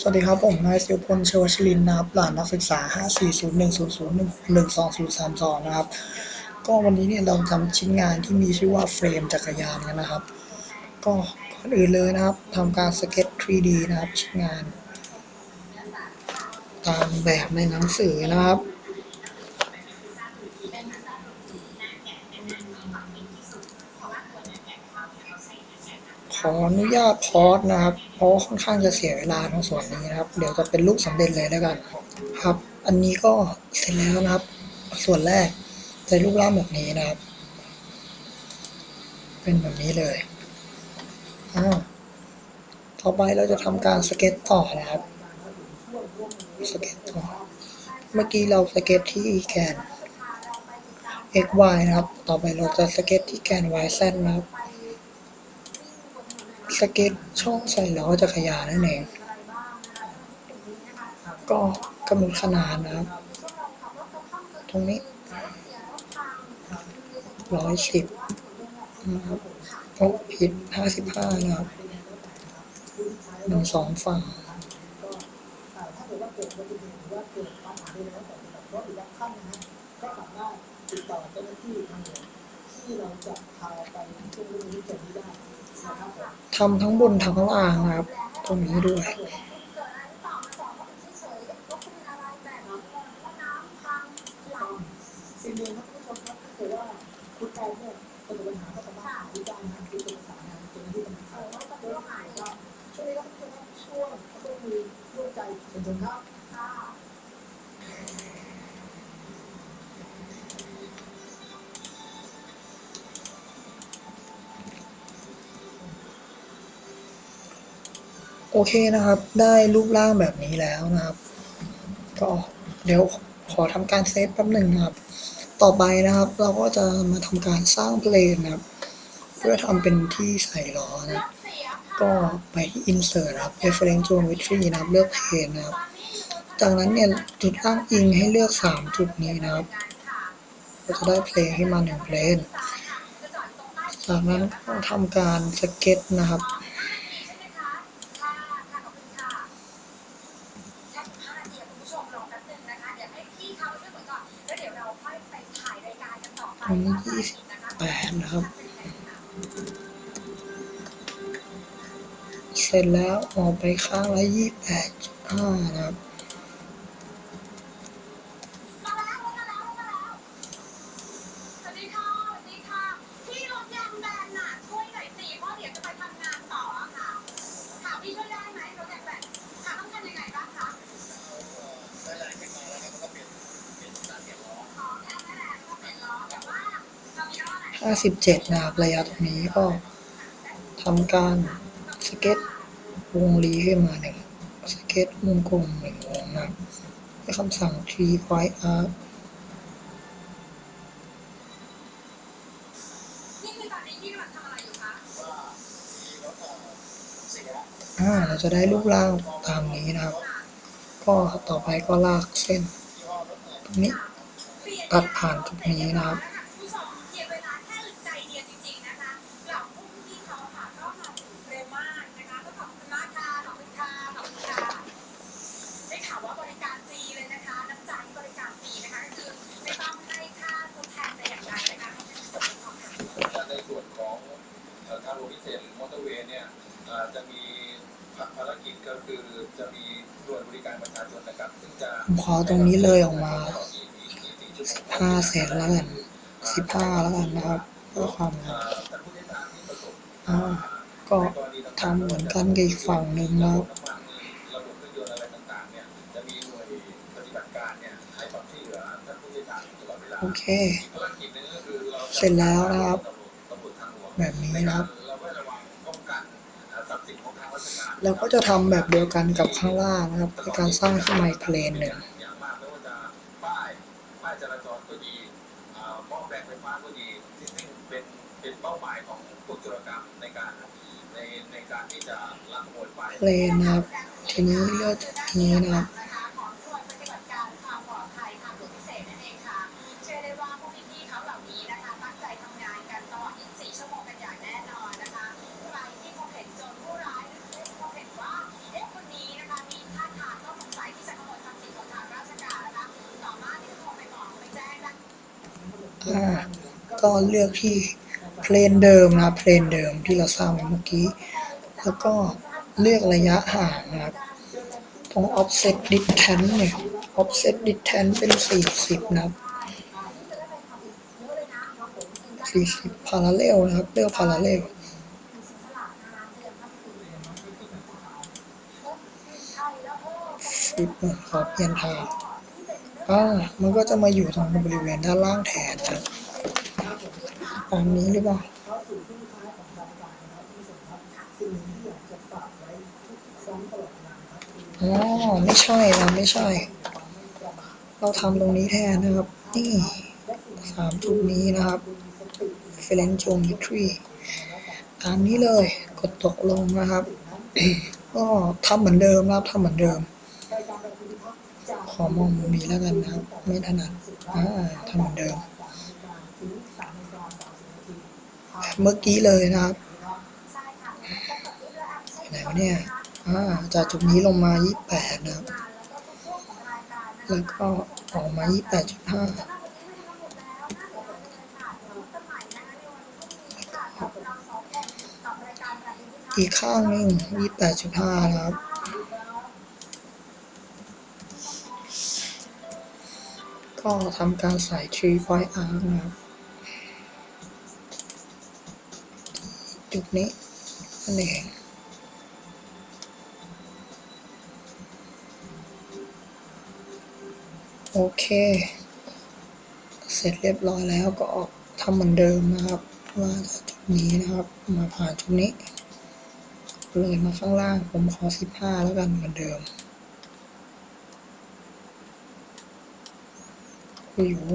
สวัสดีครับ ผมนายสิวพลเชวชลินนะครับหลานนักศึกษา 54010012032 นะครับ ก็วันนี้เนี่ยเราทำชิ้นงานที่มีชื่อว่าเฟรมจักรยานกันนะครับ ก็ก่อนอื่นเลยนะครับทำการสเก็ต 3D นะครับชิ้นงาน ตามแบบในหนังสือนะครับ ออนุญาตพอสนะครับ เพราะค่อนข้างจะเสียเวลาตรงส่วนนี้นะครับ เดี๋ยวจะเป็นลูกสำเร็จเลยแล้วกันครับ อันนี้ก็เสร็จแล้วนะครับ ส่วนแรกจะรูปร่างแบบนี้นะครับ เป็นแบบนี้เลยอ้าวต่อไปเราจะทำการสเก็ตต่อนะครับ สเก็ตต่อ เมื่อกี้เราสเก็ตที่แกน x y นะครับ ต่อไปเราจะสเก็ตที่แกน y z นะครับ สเก็ตช่องใส่ล้อจักรยานนั่นเอง ก็กำหนดขนาดนะครับ ตรงนี้ร้อยสิบนะครับโอ้ผิดห้าสิบห้านะครับหนึ่งสองฝั่งทำทั้งบนทั้งล่างนะครับตรงนี้ด้วยสิ่งหนึ่งครับคุณผู้ชมครับถ้าเกิดว่าคุณแอนเนี่ยประสบปัญหาก็สามารถหาวิจารณ์นะคือเป็นภาษางานเจ้าหน้า ทำทั้งบนทั้งล่างครับ ตรงนี้ด้วย โอเคนะครับ ได้รูปร่างแบบนี้แล้วนะครับ ก็เดี๋ยวขอทำการเซฟแป๊บหนึ่งนะครับ ต่อไปนะครับ เราก็จะมาทำการสร้างเพลงนะครับ เพื่อทำเป็นที่ใส่ล้อนะก็ไปที่ insert นะครับ reference geometry นะครับ เลือกเพลงนะครับ จากนั้นเนี่ยจุดอ้างอิงให้เลือก 3 จุดนี้นะครับก็จะได้เพลงให้มาหนึ่งเพลงจากนั้นก็ทำการสเก็ตนะครับ เสร็จแล้วออกไปข้างละยี่แปดจุดห้านะครับสวัสดีค่ะสวัสดีค่ะพี่รถยางแบนน่ะช่วยหน่อยสิเพราะเดี๋ยวจะไปทำงานต่อค่ะขาดดีจะได้ไหมรถยางแบนค่ะต้องทำยังไงบ้างคะห้าแล้วก็เปลี่ยนเปลี่ยนสารเปลี่ยนล้ออ๋อแค่นั้นแหละก็เปลี่ยนล้อแต่ว่าเรามีล้อไหนห้าสิบเจ็ดนะครับระยะตรงนี้ก็ทำการสเก็ต วงรีขึ้นมาหนึ่งสเก็ตวงกลมหนึ่งวงนะครับด้วยคำสั่ง t white art นี่คือตอนนี้พี่กำลังทำอะไรอยู่คะอ่าเราจะได้รูปร่างตามนี้นะครับ ก็ต่อไปก็ลากเส้นตรงนี้เปลี่ยนตัดผ่านตรงนี้นะครับ เตอร์เวย์เนี่ยเอ่อจะมีภารกิจก็คือจะมีหน่วยบริการประชาชนนะครับซึ่งจะผมขอตรงนี้เลยออกมาตลอด24ชั่วโมงห้าแสนแล้วกันสิบห้าแล้วกันนะครับเพื่อความเอ่อท่านผู้โดยสารที่ประสบอ่าก็ทำเหมือนกันกับอีกฝั่งหนึ่งนะครับระบบเครื่องยนต์อะไรต่างๆเนี่ยจะมีหน่วยปฏิบัติการเนี่ยให้ความช่วยเหลือท่านผู้โดยสารตลอดเวลาโอเคภารกิจหนึงก็คือเราจะเสร็จแล้วนะครับตำรวจทางหลวงแบบนี้นะครับ เราก็จะทำแบบเดียวกันกับข้างล่างนะครับในการสร้างขึ้นมาอีกเพลนหนึ่งอย่างมากไม่ว่าจะป้ายป้ายจราก็เลือกที่เพลนเดิมนะเพลนเดิมที่เราสร้างไว้เมื่อกี้ แล้วก็เลือกระยะห่างนะครับ ตรง offset distance เนี่ย offset distance เป็น 40 นะครับ 40 parallel นะครับ เลือก parallel ขอเปลี่ยนทาง อ่ามันก็จะมาอยู่ตรงบริเวณด้านล่างแทนนะตามนี้หรือเปล่าอ๋อไม่ใช่นะไม่ใช่ เราทำตรงนี้แทนนะครับ นี่สามจุดนี้นะครับ f r e n c h geometry ตามนี้เลยกดตกลงนะครับ ก็ทำเหมือนเดิมนะครับทำเหมือนเดิม อมองมุมนี้แล้วกันนะครับ ไม่ถนัดอ่าทำเหมือนเดิมเมื่อกี้เลยนะครับไหนวะเนี่ยอ่าจากจุดนี้ลงมา 28 นะครับ แล้วก็ออกมา 28.5อีกข้างหนึ่ง28.5นะครับ ก็ทำการใส่3 point arc นะครับ จุดนี้นั่นเองโอเค เสร็จเรียบร้อยแล้วก็ทำเหมือนเดิมนะครับ ว่าจากจุดนี้นะครับ มาผ่านจุดนี้ เลยมาข้างล่างผมขอ 15 แล้วกันเหมือนเดิม อ้โห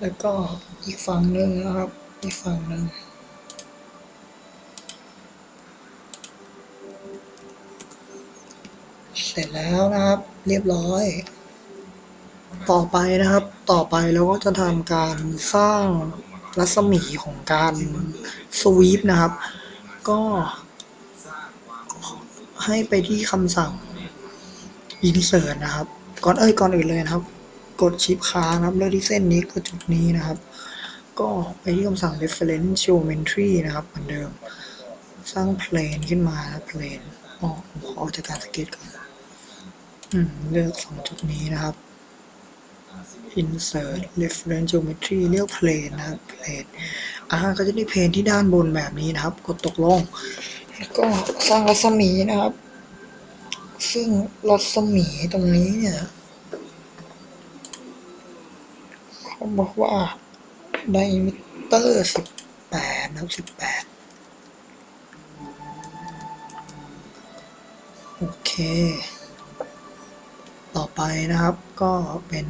แล้วก็อีกฝั่งหนึ่งนะครับ อีกฝั่งหนึ่งเสร็จแล้วนะครับ เรียบร้อย ต่อไปนะครับ ต่อไปเราก็จะทำการสร้าง รัศมีของการสวีปนะครับ ก็ให้ไปที่คำสั่ง insert นะครับ ก่อนเอ้ยก่อนอื่นเลยนะครับ กดชิปค้างนะครับเลือกที่เส้นนี้คือจุดนี้นะครับ ก็ไปที่คำสั่ง reference geometry นะครับเหมือนเดิม สร้างเพลนขึ้นมาเพลนอ๋อผมขอออกจากการสเก็ตก่อนอเลือกสองจุดนี้นะครับ insert reference geometry เลือก plane นะครับ plane อ่าก็จะได้เพลนที่ด้านบนแบบนี้นะครับ กดตกลง ก็สร้างรัศมีนะครับ ซึ่งรัศมีตรงนี้เนี่ยเขาบอกว่า diameter 18นะครับ18โอเค ต่อไปนะครับก็เป็น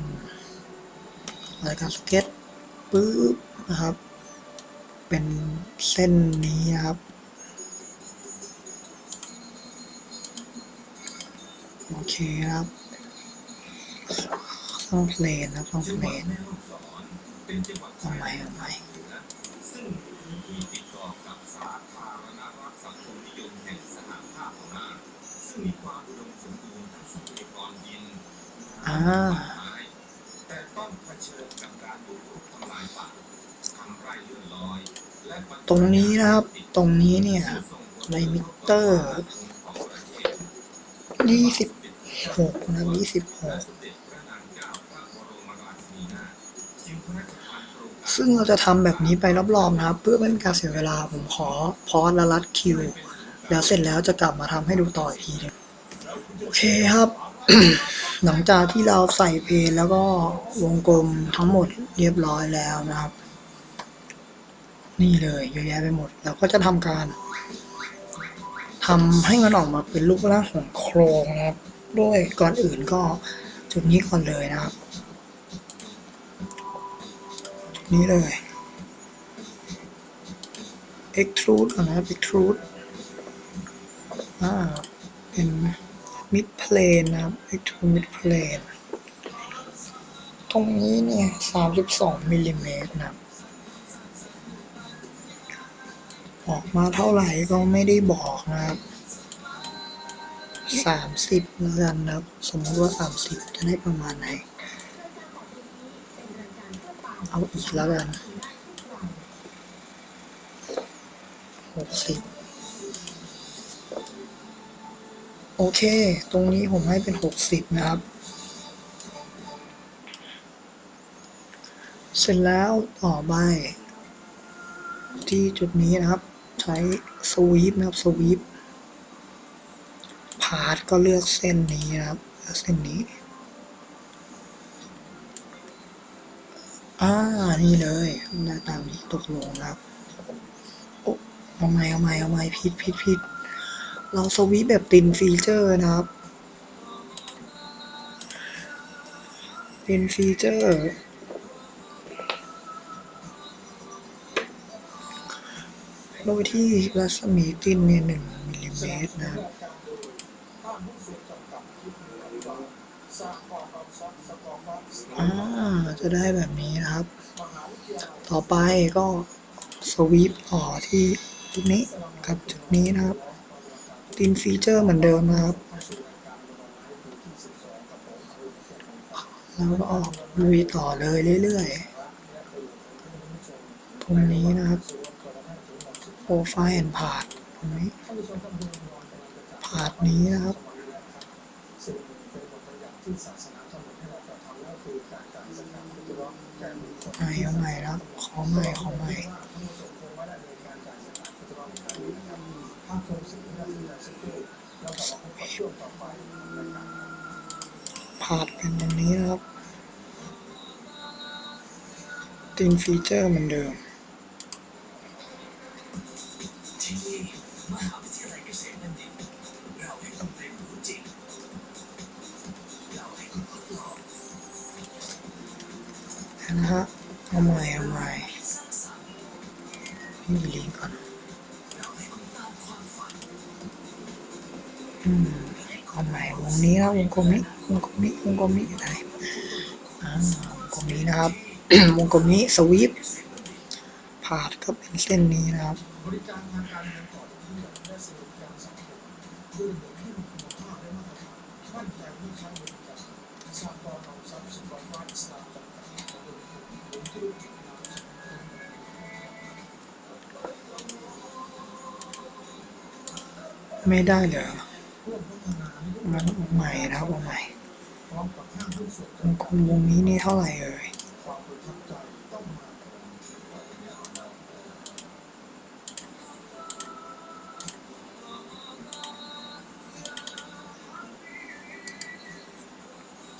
รายการสเก็ตปึ๊บนะครับ เป็นเส้นนี้นะครับโอเคครับต้องเพลนนะครับต้องเพลนเอาใหม่เอาใหม่ซึ่งมีติดต่อกับสาธารณรัฐสังคมนิยมแห่งสหภาพพม่าซึ่งมีความอุดมสมบูรณ์ทั้งทัพยา ตรงนี้นะครับ ตรงนี้เนี่ย ในมิเตอร์ของประเทศยี่สิบหกนะยี่สิบหกซึ่งเราจะทำแบบนี้ไปรอบๆนะครับ เพื่อไม่เป็นการเสียเวลาผมขอพอสและรัดคิว แล้วเสร็จแล้วจะกลับมาทำให้ดูต่ออีกทีนึงโอเคครับ หลังจากที่เราใส่เพลนแล้วก็วงกลมทั้งหมดเรียบร้อยแล้วนะครับ นี่เลยเยอะแยะไปหมด เราก็จะทำการทำให้มันออกมาเป็นรูปร่างของโครงนะครับ ด้วยก่อนอื่นก็จุดนี้ก่อนเลยนะครับ นี้เลย extrude ก่อนนะครับ extrude อ่า เป็น mid plane นะครับ extrude mid plane ตรงนี้เนี่ย 32มิลลิเมตรนะครับ ออกมาเท่าไหร่ก็ไม่ได้บอกนะครับสามสิบแล้วกันนะครับสมมติว่าสามสิบจะได้ประมาณไหน เอาอีกแล้วกันหกสิบโอเค ตรงนี้ผมให้เป็นหกสิบนะครับ เสร็จแล้วต่อไปที่จุดนี้นะครับ ใช้สวีปนะครับสวีปพาดก็เลือกเส้นนี้นะครับเส้นนี้อ่านี่เลยได้ตามที่ตกลงครับโอ้เอาใหม่เอาใหม่เอาใหม่ผิดผิดผิดเราสวีปแบบตินฟีเจอร์นะครับตินฟีเจอร์ โดยที่รัศมีตินเนี่ยหนึ่งมิลลิเมตรนะจำกัดที่มีบริวารสร้างความรับซับสกอร์ฟักอ่าจะได้แบบนี้นะครับ ต่อไปก็สวีปต่อที่จุดนี้กับจุดนี้นะครับตินฟีเจอร์เหมือนเดิมนะครับแล้วก็ลุยต่อเลยเรื่อยๆตรงนี้นะครับ โปรไฟล์แอนพาดตรงนี้พาดนี้นะครับหนึ่งเป็นบทบัญญัติที่ศาสนากำหนดให้เรากระทำแล้วคือการจ่ายสกาพุทธร้องแก่บุคคลใหม่เอาใหม่ครับ ขอใหม่ ขอใหม่ว่านการจ่ายสกาพุทธร้องในครั้งนี้นะครับภาพชมสิ่งที่เราที่จะสังเกตแล้วกลับมาพบกับช่วงต่อไปของรายการครับพาดเป็นตรงนี้นะครับตินฟีเจอร์เหมือนเดิม นะฮะเอาใหม่เอาใหม่สร้างสรรค์นี่ลิงก์ก่อนเราให้คุณตามความฝันอืมเอาใหม่วงนี้นะวงกลมนี้วงกลมนี้วงกลมนี้ไหนอ่าวงกลมนี้นะครับ วงกลมนี้สวีปพาดก็เป็นเส้นนี้นะครับบริการทางการเงินต่อจากนี้และสวัสดิกางควยเหตุที่มีคุณภามาตรฐานมั่นใจไม่ใช้บริกาสร้างความเอาทรัพย์สุ ไม่ได้เหรอเพื่อพัฒนาให้มันเอาใหม่นะครับเอาใหม่มันส่วงกลมวงนี้นี่เท่าไหร่เอ่ย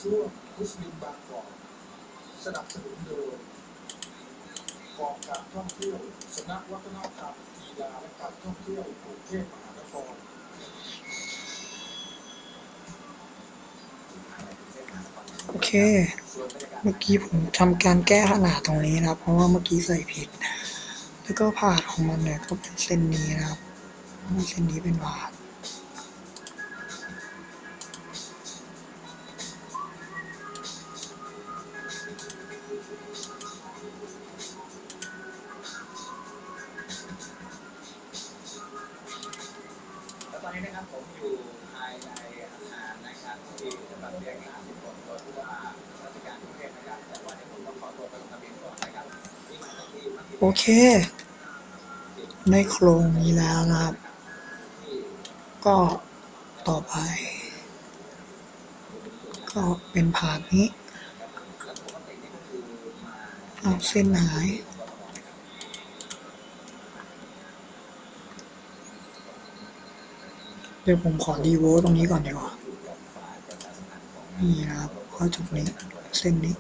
ช่วงมุสลิมบางกอกสนับสนุนโดยกองการท่องเที่ยวสำนักวัฒนธรรมกีฬาและการท่องเที่ยวกรุงเทพมหานคร โอเค เมื่อกี้ผมทำการแก้ขนาดตรงนี้นะครับ เพราะว่าเมื่อกี้ใส่ผิด แล้วก็ผ่าดของมันเนี่ยก็เป็นเส้นนี้นะครับเส้นนี้เป็นผ่าด ตอนนี้นะครับผมอยู่ภายในอาคารนะครับที่จะมาเรียกงานทุกคนก็คือว่าราชการกรุงเทพนะครับแต่ว่าเดี๋ยวผมต้องขอตัวไปลงทะเบียนก่อนนะครับที่มาจากที่มาที่โอเคในโครงนี้แล้วนะครับ ก็ต่อไป ก็เป็นผ่านนี้ เอาเส้นหาย เดี๋ยวผมขอดีโวตรงนี้ก่อนดีกว่า นี่นะครับเพราะจุดนี้ เส้นนี้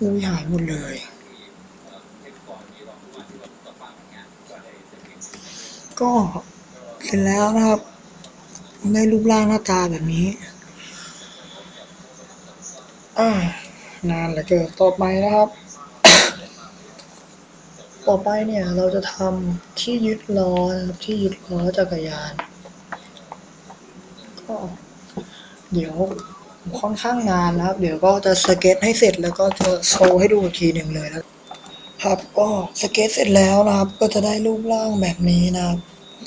อุ้ยหายหมดเลยที่เอ่อเทพกรมีรองผู้ว่าที่ว่ามุสตาฟาเหมือนกันก็ได้เสด็จก็เสร็จแล้วนะครับ ได้รูปร่างหน้าตาแบบนี้อ่านานเหลือเกินต่อไปนะครับ ต่อไปเนี่ยเราจะทำที่ยึดล้อนะครับที่ยึดล้อจักรยาน ก็เดี๋ยว ค่อนข้างนานนะครับ เดี๋ยวก็จะสเก็ตให้เสร็จแล้วก็จะโชว์ให้ดูอีกทีหนึ่งเลยนะครับก็สเก็ตเสร็จแล้วนะครับ ก็จะได้รูปร่างแบบนี้นะครับ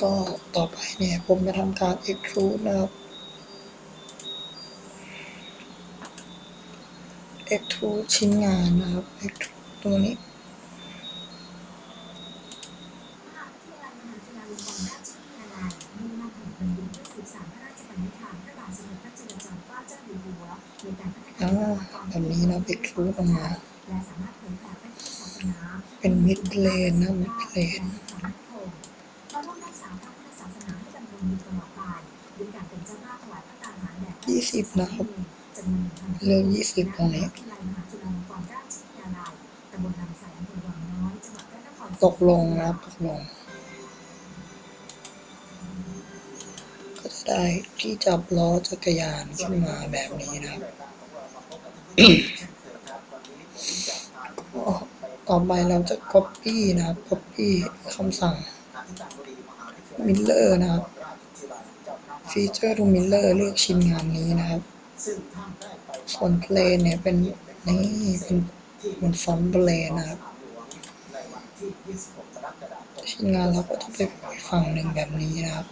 ก็ต่อไปเนี่ยผมจะทำการ extrude นะครับ extrude ชิ้นงานนะครับ extrude ตัวนี้ ร่วมรักษาพระพุทธศาสนาให้ดำรงอยู่ตลอดไปด้วยการเป็นเจ้าภาพถวายพระตาหารแด่พระยี่สิบนะครับจำนวนหนึ่งพันเลือกยี่สิบตรงนี้ตำบลลยตกลงนะครับตกลง ก็จะได้ที่จับล้อจักรยานขึ้นมาแบบนี้นะครับ ต่อไปเราจะ copy นะครับ copy คำสั่ง Miller นะครับ feature to Miller เลือกชิ้นงานนี้นะครับ ส่วน plane เนี่ยเป็นนี่เป็นเหมันฟอนต์ plane นะครับชิ้นงานเราก็จะไปฝั่งหนึ่งแบบนี้นะครับ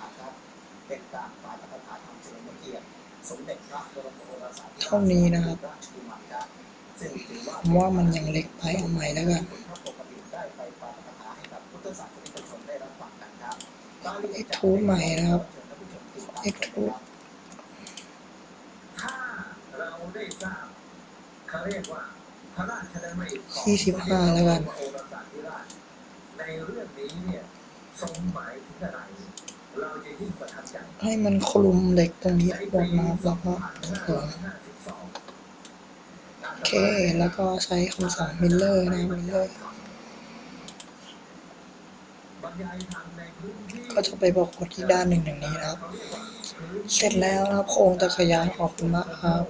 เท่านี้นะครับผมว่ามันยังเล็กไปเอาใหม่แล้วกันพระปกทธศาสนิกชนได้รับฟังกันครับ Extrude ใหม่นะครับเราได้ทราบเขาเรียกว่าพระราชดำริของยี่สิบห้าแล้วกันในเรื่องนี้เนี่ยทรงหมายถึงอะไร ให้มันคลุมเหล็กตรงนี้หมดนะครับแล้วก็ตกลงโอเค แล้วก็ใช้คำสั่ง Miller นะ Miller ก็จะไปปรากฏที่ด้านหนึ่งอย่างนี้นะครับ เสร็จแล้วนะครับโครงจักรยานขอบคุณมาครับ